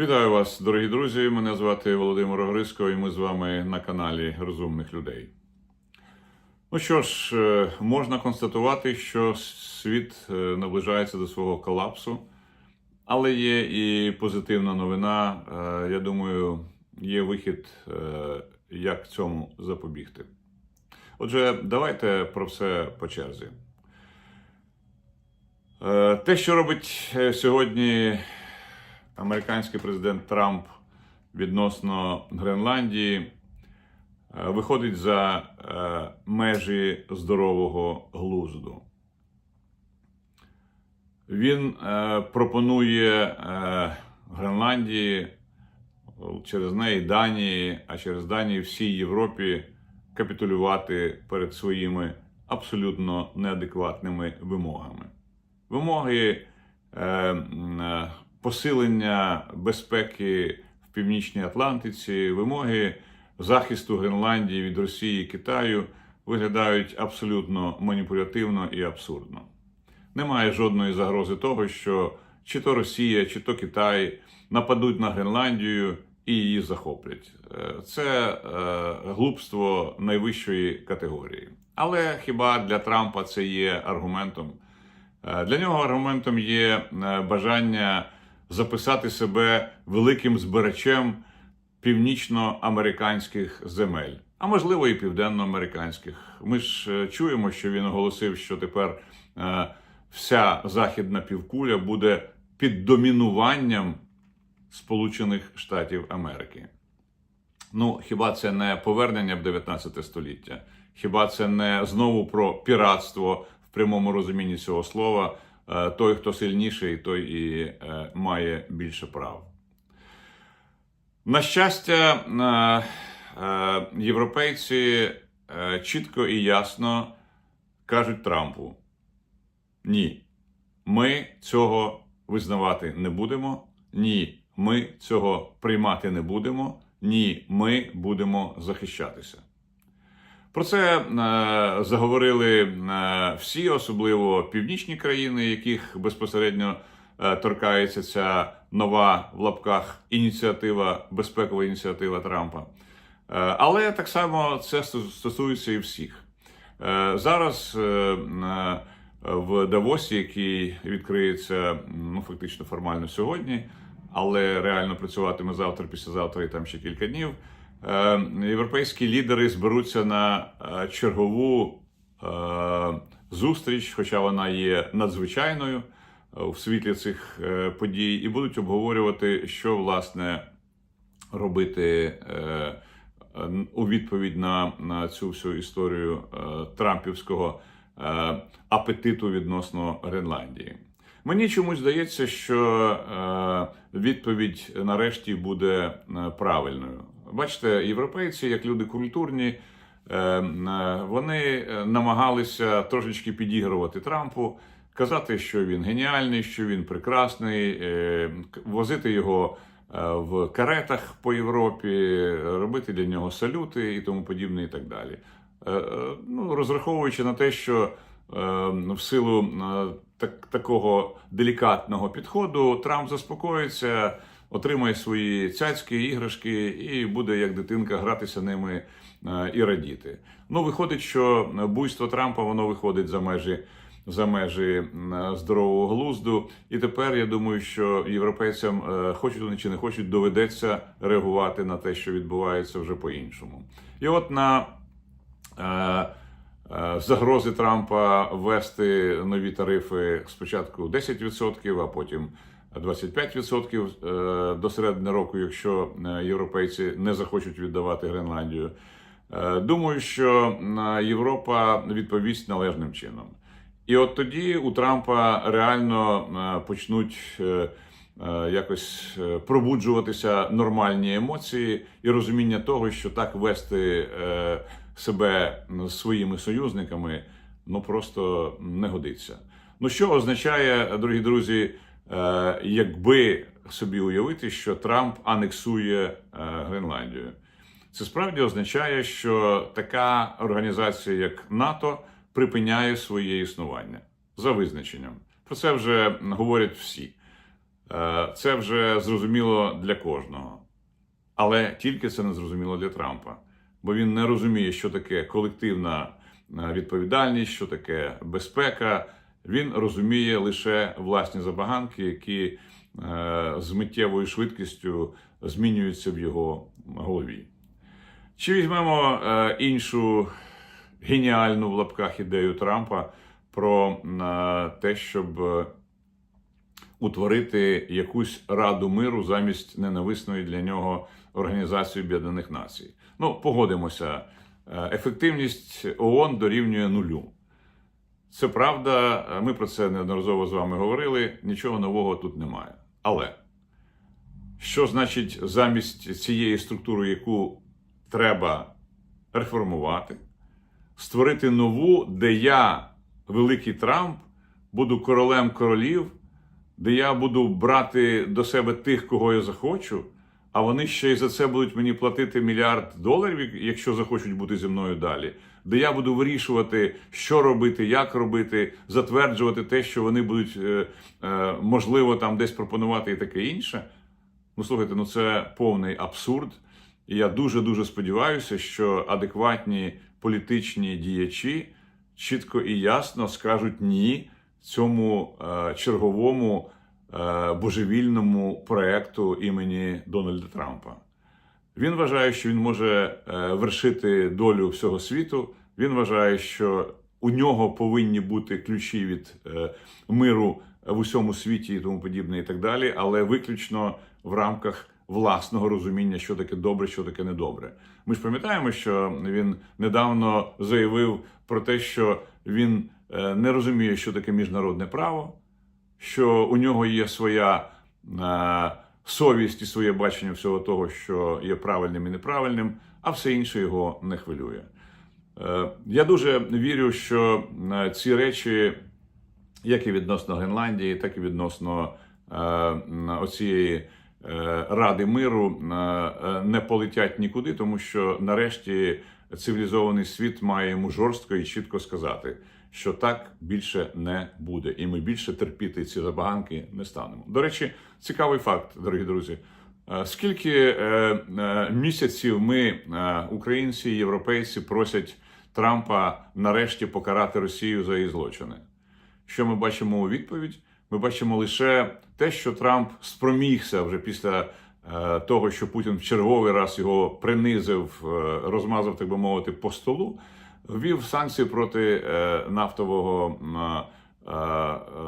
Вітаю вас, дорогі друзі. Мене звати Володимир Огриско, і ми з вами на каналі Розумних людей. Ну що ж, е, можна констатувати, що світ е, наближається до свого колапсу, але є і позитивна новина. Е, Я думаю, є вихід, як цьому запобігти. Отже, давайте про все по черзі. Те, що робить сьогодні американський президент Трамп відносно Гренландії, е, виходить за е, межі здорового глузду. Він е, пропонує Гренландії через неї Данії, а через Данії всій Європі капітулювати перед своїми абсолютно неадекватними вимогами. Вимоги посилення безпеки в Північній Атлантиці, вимоги захисту Гренландії від Росії і Китаю виглядають абсолютно маніпулятивно і абсурдно. Немає жодної загрози того, що чи то Росія, чи то Китай нападуть на Гренландію і її захоплять. Е, Це е, глупство найвищої категорії. Але хіба для Трампа це є аргументом? Е, Для нього аргументом є бажання записати себе великим збирачем північноамериканських земель, а можливо і південноамериканських. Ми ж е, чуємо, що він оголосив, що тепер е, вся західна півкуля буде під домінуванням Сполучених Штатів Америки. Ну, хіба це не повернення в 19 століття? Хіба це не знову про піратство в прямому розумінні цього слова? Е, Той, хто сильніший, той і е, має більше прав. На щастя, е, європейці чітко і ясно кажуть Трампу: ні, ми цього визнавати не будемо. Ні, ми цього приймати не будемо. Ні, ми будемо захищатися. Про це е, заговорили е, всі, особливо північні країни, яких безпосередньо е, торкається ця нова в лапках ініціатива, безпекова ініціатива Трампа. Але так само це стосується і всіх. Зараз в Давосі, який відкриється ну, фактично формально сьогодні, але реально працюватиме завтра, післязавтра і там ще кілька днів. Е, Європейські лідери зберуться на е, чергову е, зустріч, хоча вона є надзвичайною в світлі цих подій, і будуть обговорювати, що власне робити у відповідь на, на цю всю історію трампівського апетиту відносно Гренландії. Мені чомусь здається, що відповідь нарешті буде правильною. Бачите, європейці, як люди культурні, е, е, вони е, намагалися трошечки підігрувати Трампу, казати, що він геніальний, що він прекрасний, возити його в каретах по Європі, робити для нього салюти і тому подібне, і так далі. Ну, розраховуючи на те, що в силу так, такого делікатного підходу Трамп заспокоїться, отримає свої цяцькі іграшки і буде як дитинка гратися ними е, і радіти. Ну, виходить, що буйство Трампа воно виходить за межі. За межі здорового глузду, і тепер я думаю, що європейцям, е, хочуть вони чи не хочуть, доведеться реагувати на те, що відбувається вже по-іншому. І от на е, загрози Трампа ввести нові тарифи спочатку 10%, а потім 25% е, до середини року, якщо е, європейці не захочуть віддавати Гренландію. Е, Думаю, що Європа відповість належним чином. І от тоді у Трампа реально почнуть якось пробуджуватися нормальні емоції і розуміння того, що так вести себе своїми союзниками ну просто не годиться. Ну що означає, дорогі друзі, якби собі уявити, що Трамп анексує е, Гренландію? Це справді означає, що така організація, як НАТО, припиняє своє існування за визначенням. Про це вже говорять всі. Е, Це вже зрозуміло для кожного. Але тільки це не зрозуміло для Трампа, бо він не розуміє, що таке колективна е, відповідальність, що таке безпека. Він розуміє лише власні забаганки, які е, з миттєвою швидкістю змінюються в його голові. Чи візьмемо е, іншу геніальну в лапках ідею Трампа про е, те, щоб утворити якусь раду миру замість ненависної для нього Організації Об'єднаних Націй? Ну, погодимося, ефективність ООН дорівнює нулю. Це правда, ми про це неодноразово з вами говорили. Нічого нового тут немає. Але що значить замість цієї структури, яку треба реформувати, створити нову, де я, великий Трамп, буду королем королів, де я буду брати до себе тих, кого я захочу, а вони ще й за це будуть мені платити мільярд доларів, якщо захочуть бути зі мною далі. Де я буду вирішувати, що робити, як робити, затверджувати те, що вони будуть е, е, можливо там десь пропонувати і таке інше. Ну слухайте, ну це повний абсурд. І я дуже дуже сподіваюся, що адекватні політичні діячі чітко і ясно скажуть ні цьому е, черговому божевільному проекту імені Дональда Трампа. Він вважає, що він може е, вершити долю всього світу. Він вважає, що у нього повинні бути ключі від е, миру в усьому світі і тому подібне, і так далі, але виключно в рамках власного розуміння, що таке добре, що таке недобре. Ми ж пам'ятаємо, що він недавно заявив про те, що він е, не розуміє, що таке міжнародне право, що у нього є своя совість і своє бачення всього того, що є правильним і неправильним, а все інше його не хвилює. Е, Я дуже вірю, що е, ці речі, як і відносно Гренландії, так і відносно е, оцієї Ради миру, не полетять нікуди, тому що нарешті цивілізований світ має йому жорстко і чітко сказати, що так більше не буде, і ми більше терпіти ці забаганки не станемо. До речі, цікавий факт, дорогі друзі. Е, Скільки е, е, місяців ми, українці і європейці, просять Трампа нарешті покарати Росію за її злочини? Що ми бачимо у відповідь? Ми бачимо лише те, що Трамп спромігся вже після того, що Путін в черговий раз його принизив, розмазав, так би мовити, по столу, ввів санкції проти е, нафтового. е,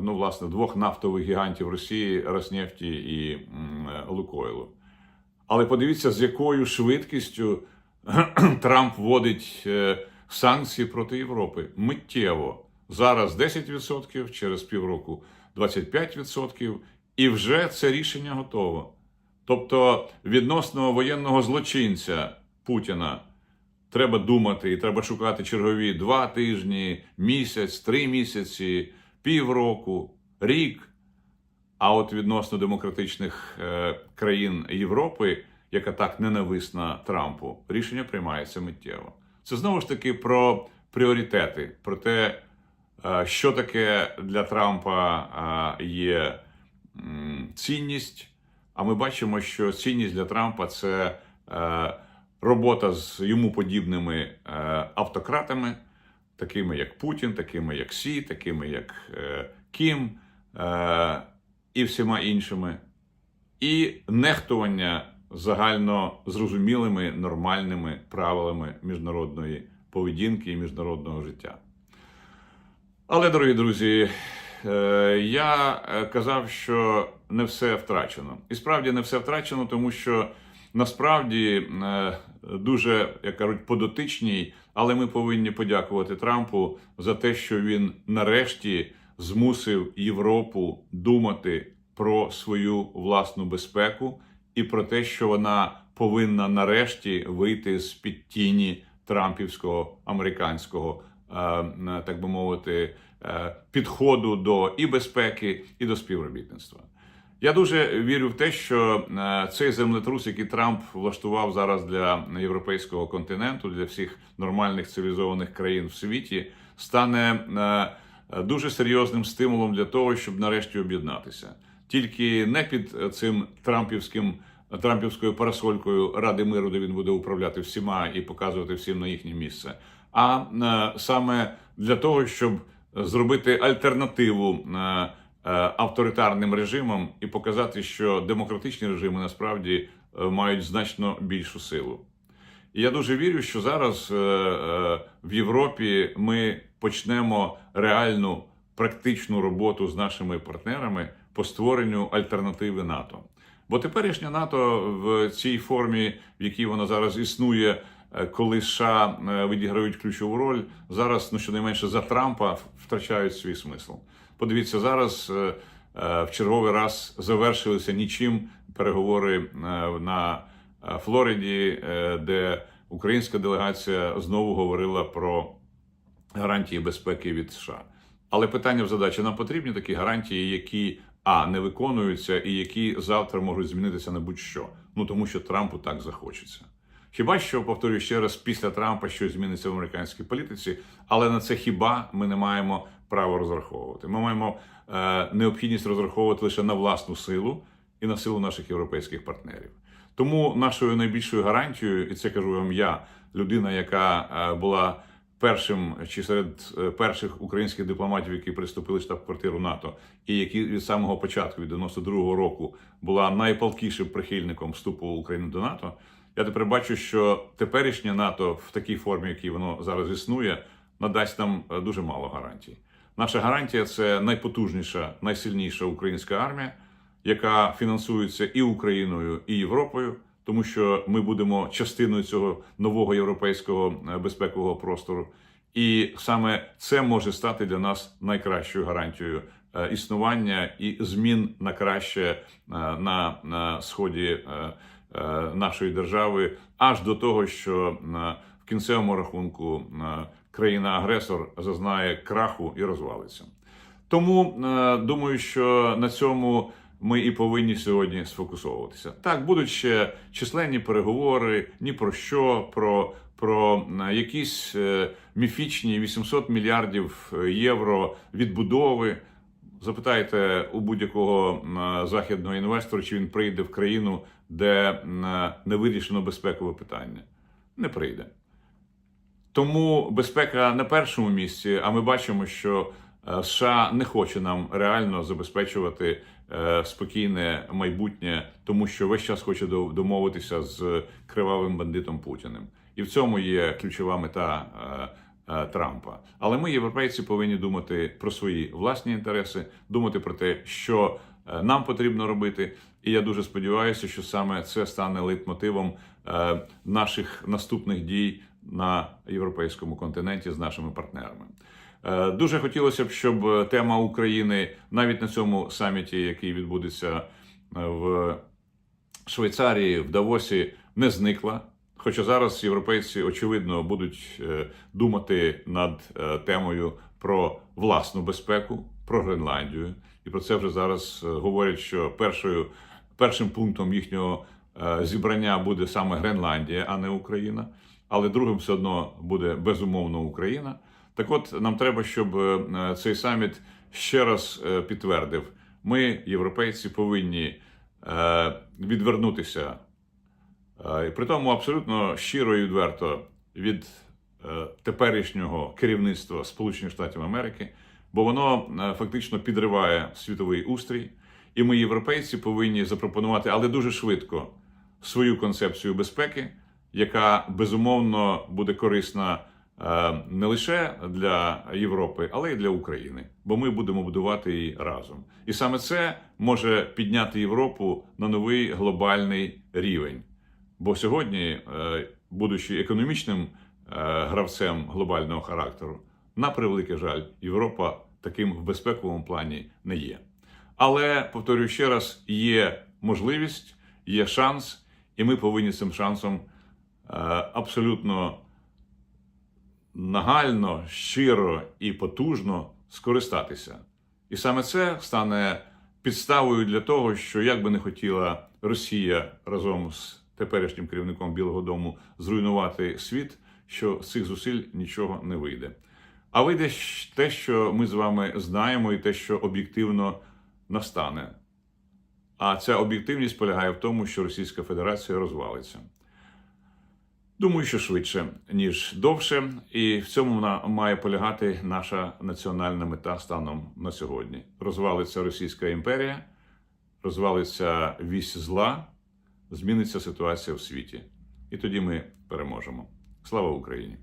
Ну, власне, двох нафтових гігантів Росії Роснефті і Лукойлу. Але подивіться, з якою швидкістю Трамп вводить е, санкції проти Європи миттєво. Зараз 10%, через півроку 25%, і вже це рішення готово. Тобто, відносно воєнного злочинця Путіна треба думати і треба шукати чергові два тижні, місяць, три місяці, півроку, рік. А от відносно демократичних е, країн Європи, яка так ненависна Трампу, рішення приймається миттєво. Це знову ж таки про пріоритети, про те, е, що таке для Трампа е, є цінність. А ми бачимо, що цінність для Трампа це робота з йому подібними е, автократами, такими як Путін, такими як Сі, такими як е, Кім. Е, і всіма іншими, і нехтування загально зрозумілими нормальними правилами міжнародної поведінки і міжнародного життя. Але, дорогі друзі, я казав, що не все втрачено. І справді не все втрачено, тому що насправді дуже, як кажуть, подотичній, але ми повинні подякувати Трампу за те, що він нарешті змусив Європу думати про свою власну безпеку і про те, що вона повинна нарешті вийти з під тіні трампівського американського, е, так би мовити, е, підходу до і безпеки, і до співробітництва. Я дуже вірю в те, що е, цей землетрус, який Трамп влаштував зараз для європейського континенту, для всіх нормальних цивілізованих країн в світі, стане е, дуже серйозним стимулом для того, щоб нарешті об'єднатися. Тільки не під цим трампівським трампівською парасолькою Ради миру, де він буде управляти всіма і показувати всім на їхнє місце, а е, саме для того, щоб зробити альтернативу авторитарним режимам і показати, що демократичні режими насправді е, мають значно більшу силу. І я дуже вірю, що зараз е, е, в Європі ми почнемо реальну практичну роботу з нашими партнерами по створенню альтернативи НАТО. Бо теперішня НАТО в цій формі, в якій вона зараз існує, е, коли США е, відіграють ключову роль, зараз ну щонайменше за Трампа втрачають свій смисл. Подивіться, зараз е, е, в черговий раз завершилися нічим переговори е, на Флориді, де українська делегація знову говорила про гарантії безпеки від США. Але питання в задачі нам потрібні такі гарантії, які а не виконуються, і які завтра можуть змінитися на будь-що. Ну тому що Трампу так захочеться. Хіба що повторюю ще раз, після Трампа щось зміниться в американській політиці, але на це хіба ми не маємо права розраховувати? Ми маємо е, необхідність розраховувати лише на власну силу і на силу наших європейських партнерів. Тому нашою найбільшою гарантією, і це кажу вам я, людина, яка е, була першим чи серед е, перших українських дипломатів, які приступили штаб-квартиру НАТО, і які від самого початку, від 92-го року, була найпалкішим прихильником вступу України до НАТО. Я тепер бачу, що теперішнє НАТО в такій формі, якій воно зараз існує, надасть нам дуже мало гарантій. Наша гарантія це найпотужніша, найсильніша українська армія, яка фінансується і Україною, і Європою, тому що ми будемо частиною цього нового європейського е, безпекового простору. І саме це може стати для нас найкращою гарантією е, існування і змін на краще е, на, сході нашої держави, аж до того, що в кінцевому рахунку країна-агресор зазнає краху і розвалиться. Тому е, думаю, що на цьому ми і повинні сьогодні сфокусовуватися. Так, будуть ще численні переговори, ні про що, про, про е, якісь е, міфічні 800 мільярдів євро відбудови. Запитайте у будь-якого західного інвестора, чи він прийде в країну, де не вирішено безпекове питання. Не прийде. Тому безпека на першому місці, а ми бачимо, що е, США не хоче нам реально забезпечувати е, спокійне майбутнє, тому що весь час хоче домовитися з кривавим бандитом Путіним. І в цьому є ключова мета е, Трампа. Але ми, європейці, повинні думати про свої власні інтереси, думати про те, що нам потрібно робити. І я дуже сподіваюся, що саме це стане лейтмотивом наших наступних дій на європейському континенті з нашими партнерами. Е, Дуже хотілося б, щоб тема України навіть на цьому саміті, який відбудеться е, в Швейцарії, в Давосі, не зникла. Хоча зараз європейці очевидно будуть е, думати над темою про власну безпеку, про Гренландію, і про це вже зараз говорять, що першою першим пунктом їхнього зібрання буде саме Гренландія, а не Україна. Але другим все одно буде безумовно Україна. Так от нам треба, щоб е, цей саміт ще раз е, підтвердив: ми, європейці, повинні е, відвернутися. При тому абсолютно щиро і відверто від теперішнього керівництва Сполучених Штатів Америки, бо воно фактично підриває світовий устрій, і ми, європейці, повинні запропонувати, але дуже швидко, свою концепцію безпеки, яка безумовно буде корисна е, не лише для Європи, але й для України, бо ми будемо будувати її разом. І саме це може підняти Європу на новий глобальний рівень. Бо сьогодні, е, будучи економічним е, гравцем глобального характеру, на превеликий жаль, Європа таким в безпековому плані не є. Але повторюю ще раз: є можливість, є шанс, і ми повинні цим шансом абсолютно нагально, щиро і потужно скористатися. І саме це стане підставою для того, що як би не хотіла Росія разом з теперішнім керівником Білого Дому зруйнувати світ, що з цих зусиль нічого не вийде. А вийде те, що ми з вами знаємо, і те, що об'єктивно настане. А ця об'єктивність полягає в тому, що Російська Федерація розвалиться. Думаю, що швидше, ніж довше, і в цьому має полягати наша національна мета станом на сьогодні. Розвалиться Російська імперія, розвалиться вісь зла, зміниться ситуація в світі. І тоді ми переможемо. Слава Україні!